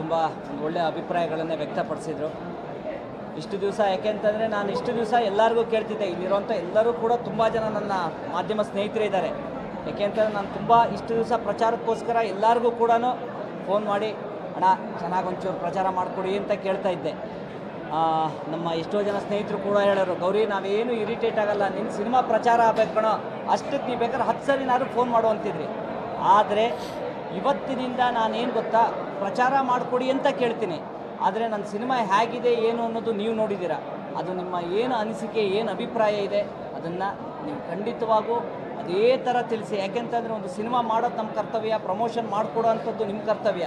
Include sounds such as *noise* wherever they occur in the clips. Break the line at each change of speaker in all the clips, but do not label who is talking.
ತುಂಬ ಒಂದು ಒಳ್ಳೆಯ ಅಭಿಪ್ರಾಯಗಳನ್ನೇ ವ್ಯಕ್ತಪಡಿಸಿದರು. ಇಷ್ಟು ದಿವಸ ಯಾಕೆಂತಂದರೆ ನಾನು ಇಷ್ಟು ದಿವಸ ಎಲ್ಲರಿಗೂ ಕೇಳ್ತಿದ್ದೆ. ಇಲ್ಲಿರುವಂಥ ಎಲ್ಲರೂ ಕೂಡ ತುಂಬ ಜನ ನನ್ನ ಮಾಧ್ಯಮ ಸ್ನೇಹಿತರಿದ್ದಾರೆ ಯಾಕೆಂತಂದರೆ ನಾನು ತುಂಬ ಇಷ್ಟು ದಿವಸ ಪ್ರಚಾರಕ್ಕೋಸ್ಕರ ಎಲ್ಲರಿಗೂ ಕೂಡ ಫೋನ್ ಮಾಡಿ, ಅಣ್ಣ, ಚೆನ್ನಾಗಿ ಒಂಚೂರು ಪ್ರಚಾರ ಮಾಡಿಕೊಡಿ ಅಂತ ಕೇಳ್ತಾ ಇದ್ದೆ. ನಮ್ಮ ಎಷ್ಟೋ ಜನ ಸ್ನೇಹಿತರು ಕೂಡ ಹೇಳೋರು, ಗೌರಿ, ನಾವೇನು ಇರಿಟೇಟ್ ಆಗಲ್ಲ. ನಿನ್ನ ಸಿನಿಮಾ ಪ್ರಚಾರ ಆಗಬೇಕು ಕಣೋ. ಅಷ್ಟಕ್ಕೆ ನೀವು ಬೇಕಾದ್ರೆ ಹತ್ತು ಸರಿ ನಾನು ಫೋನ್ ಮಾಡು ಅಂತಿದ್ರಿ. ಆದರೆ ಇವತ್ತಿನಿಂದ ನಾನೇನು ಗೊತ್ತಾ? ಪ್ರಚಾರ ಮಾಡಿಕೊಡಿ ಅಂತ ಕೇಳ್ತೀನಿ. ಆದರೆ ನನ್ನ ಸಿನಿಮಾ ಹೇಗಿದೆ, ಏನು ಅನ್ನೋದು ನೀವು ನೋಡಿದ್ದೀರಾ? ಅದು ನಿಮ್ಮ ಏನು ಅನಿಸಿಕೆ, ಏನು ಅಭಿಪ್ರಾಯ ಇದೆ, ಅದನ್ನು ನೀವು ಖಂಡಿತವಾಗೂ ಅದೇ ಥರ ತಿಳಿಸಿ. ಯಾಕೆಂತಂದರೆ ಒಂದು ಸಿನಿಮಾ ಮಾಡೋದು ನಮ್ಮ ಕರ್ತವ್ಯ, ಪ್ರಮೋಷನ್ ಮಾಡಿಕೊಡೋ ಅಂಥದ್ದು ನಿಮ್ಮ ಕರ್ತವ್ಯ.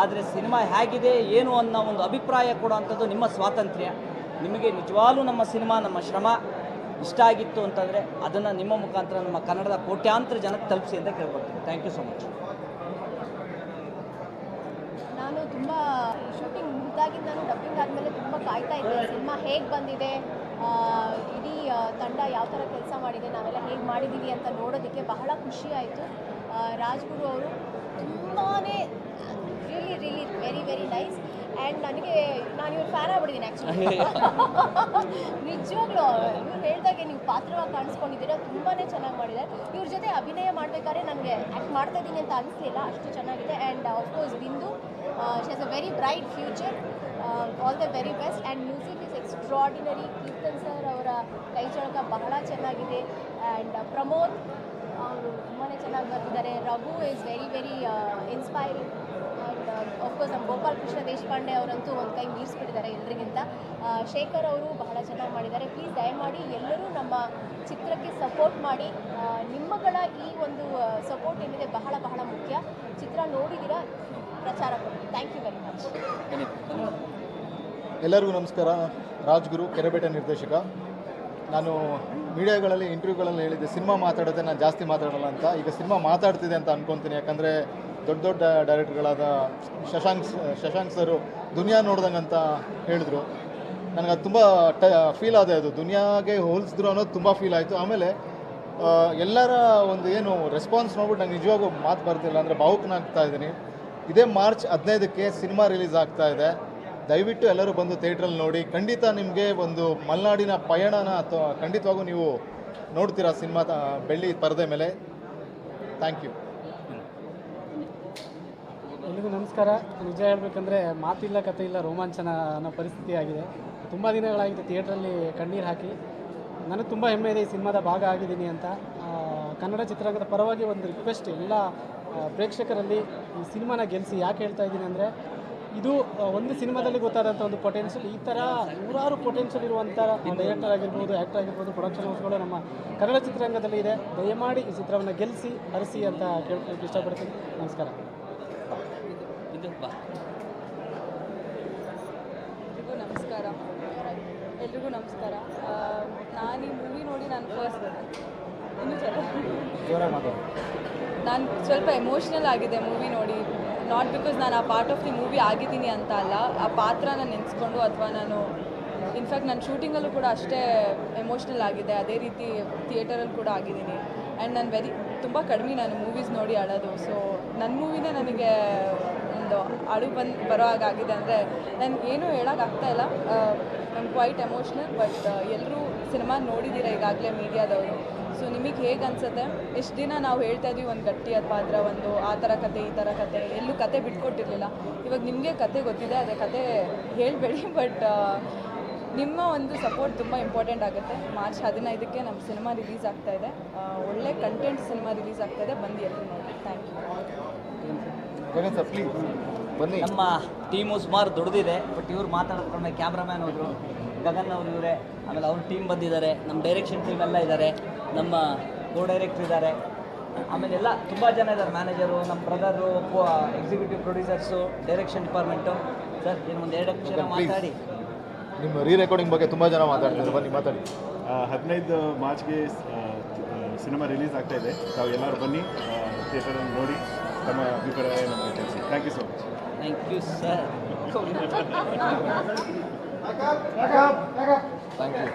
ಆದರೆ ಸಿನಿಮಾ ಹೇಗಿದೆ, ಏನು ಅನ್ನೋ ಒಂದು ಅಭಿಪ್ರಾಯ ಕೊಡೋ ಅಂಥದ್ದು ನಿಮ್ಮ ಸ್ವಾತಂತ್ರ್ಯ. ನಿಮಗೆ ನಿಜವಾಗ್ಲೂ ನಮ್ಮ ಸಿನಿಮಾ, ನಮ್ಮ ಶ್ರಮ ಇಷ್ಟ ಆಗಿತ್ತು ಅಂತಂದರೆ ಅದನ್ನು ನಿಮ್ಮ ಮುಖಾಂತರ ನಮ್ಮ ಕನ್ನಡದ ಕೋಟ್ಯಾಂತರ ಜನಕ್ಕೆ ತಲುಪಿಸಿ ಅಂತ ಕೇಳ್ಕೊಡ್ತೀನಿ ಥ್ಯಾಂಕ್ ಯು ಸೊ ಮಚ್
ನಾನು ತುಂಬ ಶೂಟಿಂಗ್ ನಾನು ಡಬ್ಬಿಂಗ್ ಆದಮೇಲೆ ತುಂಬ ಕಾಯ್ತಾ ಇದ್ದೆ. ಸಿನಿಮಾ ಹೇಗೆ ಬಂದಿದೆ? ಇಡೀ ತಂಡ ಯಾವ ಥರ ಕೆಲಸ ಮಾಡಿದೆ? ನಾವೆಲ್ಲ ಹೇಗೆ ಮಾಡಿದ್ದೀವಿ ಅಂತ ನೋಡೋದಕ್ಕೆ ಬಹಳ ಖುಷಿ ಆಯಿತು. ರಾಜ್ಗುರು ಅವರು ತುಂಬಾ really really very very nice and ನನಗೆ ನಾನು ಇವ್ರ ಫ್ಯಾನ್ ಆಗ್ಬಿಟ್ಟಿದ್ದೀನಿ ಆ್ಯಕ್ಚುಲಿ *laughs* ನಿಜವಾಗ್ಲೂ ಇವ್ರು ಹೇಳಿದಾಗೆ ನೀವು ಪಾತ್ರವಾಗಿ ಕಾಣಿಸ್ಕೊಂಡಿದ್ದೀರಾ. ತುಂಬಾ ಚೆನ್ನಾಗಿ ಮಾಡಿದ್ದಾರೆ. ಇವ್ರ ಜೊತೆ ಅಭಿನಯ ಮಾಡಬೇಕಾದ್ರೆ ನನಗೆ ಆ್ಯಕ್ಟ್ ಮಾಡ್ತಾ ಇದ್ದೀನಿ ಅಂತ ಅನಿಸ್ಲಿಲ್ಲ. ಅಷ್ಟು ಚೆನ್ನಾಗಿದೆ. And of course Bindu she has a very bright future all the very best and music is extraordinary Keerthan sir ಅವರ ಕೈ ಚಳಕ ಬಹಳ ಚೆನ್ನಾಗಿದೆ. ಆ್ಯಂಡ್ ಪ್ರಮೋದ್ ಅವರು ತುಂಬಾ ಚೆನ್ನಾಗಿ ಬರ್ತಿದ್ದಾರೆ. Raghu is very very inspiring and of course ನಮ್ಮ ಗೋಪಾಲ್ ಕೃಷ್ಣ ದೇಶಪಾಂಡೆ ಅವರಂತೂ ಒಂದು ಕೈ ಮೀರಿಸ್ಬಿಟ್ಟಿದ್ದಾರೆ ಎಲ್ರಿಗಿಂತ. ಆ, ಶೇಖರ್ ಅವರು ಬಹಳ ಚೆನ್ನಾಗಿ ಮಾಡಿದ್ದಾರೆ. ಪ್ಲೀಸ್ ದಯಮಾಡಿ ಎಲ್ಲರೂ ನಮ್ಮ ಚಿತ್ರಕ್ಕೆ ಸಪೋರ್ಟ್ ಮಾಡಿ. ನಿಮ್ಮಗಳ ಈ ಒಂದು ಸಪೋರ್ಟ್ ಏನಿದೆ ಬಹಳ ಬಹಳ ಮುಖ್ಯ. ಚಿತ್ರ ನೋಡಿದ್ದೀರಾ ಪ್ರಚಾರ ಥ್ಯಾಂಕ್ ಯು ವೆರಿ ಮಚ್
ಎಲ್ಲರಿಗೂ ನಮಸ್ಕಾರ. ರಾಜ್ಗುರು ಕೆರೆಬೇಟೆ ನಿರ್ದೇಶಕ. ನಾನು ಮೀಡಿಯಾಗಳಲ್ಲಿ, ಇಂಟರ್ವ್ಯೂಗಳಲ್ಲಿ ಹೇಳಿದ್ದೆ, ಸಿನಿಮಾ ಮಾತಾಡೋದೇ ನಾನು ಜಾಸ್ತಿ ಮಾತಾಡಲ್ಲ ಅಂತ. ಈಗ ಸಿನಿಮಾ ಮಾತಾಡ್ತಿದೆ ಅಂತ ಅನ್ಕೊತೀನಿ. ಯಾಕಂದರೆ ದೊಡ್ಡ ದೊಡ್ಡ ಡೈರೆಕ್ಟ್ರ್ಗಳಾದ ಶಶಾಂಕ್ ಶಶಾಂಕ್ ಸರು ದುನಿಯಾ ನೋಡ್ದಂಗೆ ಅಂತ ಹೇಳಿದ್ರು. ನನಗೆ ಅದು ತುಂಬ ಟ ಫೀಲ್ ಆದ ಅದು. ದುನಿಯಾಗೆ ಹೋಲಿಸಿದ್ರು ಅನ್ನೋದು ತುಂಬ ಫೀಲ್ ಆಯಿತು. ಆಮೇಲೆ ಎಲ್ಲರ ಒಂದು ಏನು ರೆಸ್ಪಾನ್ಸ್ ನೋಡ್ಬಿಟ್ಟು ನಂಗೆ ನಿಜವಾಗೂ ಮಾತು ಬರ್ತಿಲ್ಲ. ಅಂದರೆ ಭಾವುಕನಾಗ್ತಾ ಇದ್ದೀನಿ. ಇದೇ ಮಾರ್ಚ್ ಹದಿನೈದಕ್ಕೆ ಸಿನಿಮಾ ರಿಲೀಸ್ ಆಗ್ತಾ ಇದೆ. ದಯವಿಟ್ಟು ಎಲ್ಲರೂ ಬಂದು ಥಿಯೇಟ್ರಲ್ಲಿ ನೋಡಿ. ಖಂಡಿತ ನಿಮಗೆ ಒಂದು ಮಲೆನಾಡಿನ ಪಯಣನ ಅಥವಾ ಖಂಡಿತವಾಗೂ ನೀವು ನೋಡ್ತೀರಾ ಸಿನಿಮಾ ಬೆಳ್ಳಿ ಪರದೆ ಮೇಲೆ. Thank you.
ಎಲ್ಲರಿಗೂ ನಮಸ್ಕಾರ. ನಿಜ ಹೇಳಬೇಕಂದ್ರೆ ಮಾತಿಲ್ಲ, ಕತೆ ಇಲ್ಲ ರೋಮಾಂಚನ ಅನ್ನೋ ಪರಿಸ್ಥಿತಿ ಆಗಿದೆ. ತುಂಬ ದಿನಗಳಾಗಿದೆ ಥಿಯೇಟ್ರಲ್ಲಿ ಕಣ್ಣೀರು ಹಾಕಿ. ನನಗೆ ತುಂಬ ಹೆಮ್ಮೆ ಇದೆ ಈ ಸಿನಿಮಾದ ಭಾಗ ಆಗಿದ್ದೀನಿ ಅಂತ. ಕನ್ನಡ ಚಿತ್ರರಂಗದ ಪರವಾಗಿ ಒಂದು ರಿಕ್ವೆಸ್ಟ್ ಎಲ್ಲ ಪ್ರೇಕ್ಷಕರಲ್ಲಿ ಈ ಸಿನಿಮಾನ ಗೆಲ್ಲಿಸಿ ಯಾಕೆ ಹೇಳ್ತಾ ಇದ್ದೀನಿ ಅಂದರೆ ಇದು ಒಂದು ಸಿನಿಮಾದಲ್ಲಿ ಗೊತ್ತಾದಂಥ ಒಂದು ಪೊಟೆನ್ಷಿಯಲ್ ಈ ಥರ ನೂರಾರು ಪೊಟೆನ್ಷಿಯಲ್ ಇರುವಂಥ ಡೈರೆಕ್ಟರ್ ಆಗಿರ್ಬೋದು ಆ್ಯಕ್ಟರ್ ಆಗಿರ್ಬೋದು ಪ್ರೊಡಕ್ಷನ್ ಹೌಸ್ಗಳು ನಮ್ಮ ಕನ್ನಡ ಚಿತ್ರರಂಗದಲ್ಲಿ ಇದೆ. ದಯಮಾಡಿ ಈ ಚಿತ್ರವನ್ನು ಗೆಲ್ಲಿಸಿ ಹರಿಸಿ ಅಂತ ಕೇಳ್ಕೊಳಕ್ಕೆ ಇಷ್ಟಪಡ್ತೀನಿ. ನಮಸ್ಕಾರ.
ಇದು ಬಾ.
ಎಲ್ರಿಗೂ ನಮಸ್ಕಾರ. ಎಲ್ರಿಗೂ ನಮಸ್ಕಾರ. ನಾನು ಈ ಮೂವಿ ನೋಡಿ ನಾನು ಫಸ್ಟ್ ನಾನು ಸ್ವಲ್ಪ ಎಮೋಷ್ನಲ್ ಆಗಿದೆ ಮೂವಿ ನೋಡಿ. ನಾಟ್ ಬಿಕಾಸ್ ನಾನು ಆ ಪಾರ್ಟ್ ಆಫ್ ದಿ ಮೂವಿ ಆಗಿದ್ದೀನಿ ಅಂತ ಅಲ್ಲ, ಆ ಪಾತ್ರನ ನೆನೆಸ್ಕೊಂಡು ಅಥವಾ ನಾನು ಇನ್ಫ್ಯಾಕ್ಟ್ ನಾನು ಶೂಟಿಂಗಲ್ಲೂ ಕೂಡ ಅಷ್ಟೇ ಎಮೋಷ್ನಲ್ ಆಗಿದೆ. ಅದೇ ರೀತಿ ಥಿಯೇಟರಲ್ಲಿ ಕೂಡ ಆಗಿದ್ದೀನಿ. ಆ್ಯಂಡ್ ನಾನು ವೆರಿ ತುಂಬ ಕಡಿಮೆ ನಾನು ಮೂವೀಸ್ ನೋಡಿ ಆಡೋದು ಸೊ ನನ್ನ ಮೂವಿನೇ ನನಗೆ ಒಂದು ಅಳು ಬಂದು ಬರೋ ಹಾಗಾಗಿದೆ ಅಂದರೆ ನನಗೇನು ಹೇಳೋಕ್ಕಾಗ್ತಾ ಇಲ್ಲ. ನಮ್ಮ ಕ್ವೈಟ್ ಎಮೋಷ್ನಲ್ ಬಟ್ ಎಲ್ಲರೂ ಸಿನಿಮಾ ನೋಡಿದ್ದೀರ ಈಗಾಗಲೇ ಮೀಡಿಯಾದವರು. ಸೊ ನಿಮಗೆ ಹೇಗೆ ಅನಿಸುತ್ತೆ? ಎಷ್ಟು ದಿನ ನಾವು ಹೇಳ್ತಾ ಇದ್ವಿ ಒಂದು ಗಟ್ಟಿಯಾದ ಪಾತ್ರ, ಒಂದು ಆ ಥರ ಕತೆ, ಈ ಥರ ಕತೆ, ಎಲ್ಲೂ ಕತೆ ಬಿಟ್ಕೊಟ್ಟಿರಲಿಲ್ಲ. ಇವಾಗ ನಿಮಗೆ ಕತೆ ಗೊತ್ತಿದೆ, ಅದೇ ಕತೆ ಹೇಳಬೇಡಿ ಬಟ್ ನಿಮ್ಮ ಒಂದು ಸಪೋರ್ಟ್ ತುಂಬ ಇಂಪಾರ್ಟೆಂಟ್ ಆಗುತ್ತೆ. ಮಾರ್ಚ್ ಹದಿನೈದಕ್ಕೆ ನಮ್ಮ ಸಿನಿಮಾ ರಿಲೀಸ್ ಆಗ್ತಾ ಇದೆ. ಒಳ್ಳೆ ಕಂಟೆಂಟ್ ಸಿನಿಮಾ ರಿಲೀಸ್ ಆಗ್ತಾ ಇದೆ. ಬಂದು ಎಲ್ಲರೂ ನೋಡಿ. ಥ್ಯಾಂಕ್ ಯು
ಸರ್ ಪ್ಲೀಸ್ ಬನ್ನಿ.
ನಮ್ಮ ಟೀಮು ಸುಮಾರು ದೊಡ್ಡದಿದೆ ಬಟ್ ಇವ್ರು ಮಾತಾಡ್ಕೊಂಡೆ ಕ್ಯಾಮ್ರಾಮ್ಯಾನ್ ಅವರು ಗಗನ್ ಅವರು ಇವರೇ ಆಮೇಲೆ ಅವ್ರ ಟೀಮ್ ಬಂದಿದ್ದಾರೆ ನಮ್ಮ ಡೈರೆಕ್ಷನ್ ಟೀಮ್ ಎಲ್ಲ ಇದ್ದಾರೆ ನಮ್ಮ ಕೋ ಡೈರೆಕ್ಟರ್ ಇದ್ದಾರೆ ಆಮೇಲೆ ಎಲ್ಲ ತುಂಬ ಜನ ಇದ್ದಾರೆ ಮ್ಯಾನೇಜರು ನಮ್ಮ brother executive producers direction department sir ಏನು ಒಂದು ಎರಡು ಅಕ್ಷರ ಮಾತಾಡಿ.
ನಿಮ್ಮ ರೀ ರೆಕಾರ್ಡಿಂಗ್ ಬಗ್ಗೆ ತುಂಬ ಜನ ಮಾತಾಡ್ತಿದ್ದಾರೆ. ಬನ್ನಿ ಮಾತಾಡಿ.
ಹದಿನೈದು ಮಾರ್ಚ್ಗೆ ಸಿನಿಮಾ ರಿಲೀಸ್ ಆಗ್ತಾ ಇದೆ. ತಾವು ಎಲ್ಲರೂ ಬನ್ನಿ ಥಿಯೇಟರಲ್ಲಿ ನೋಡಿ. ತಮ್ಮ ಅಭಿಪ್ರಾಯ ನಮಗೆ ತಿಳಿಸಿ thank you so much
thank you sir
thank you
thank you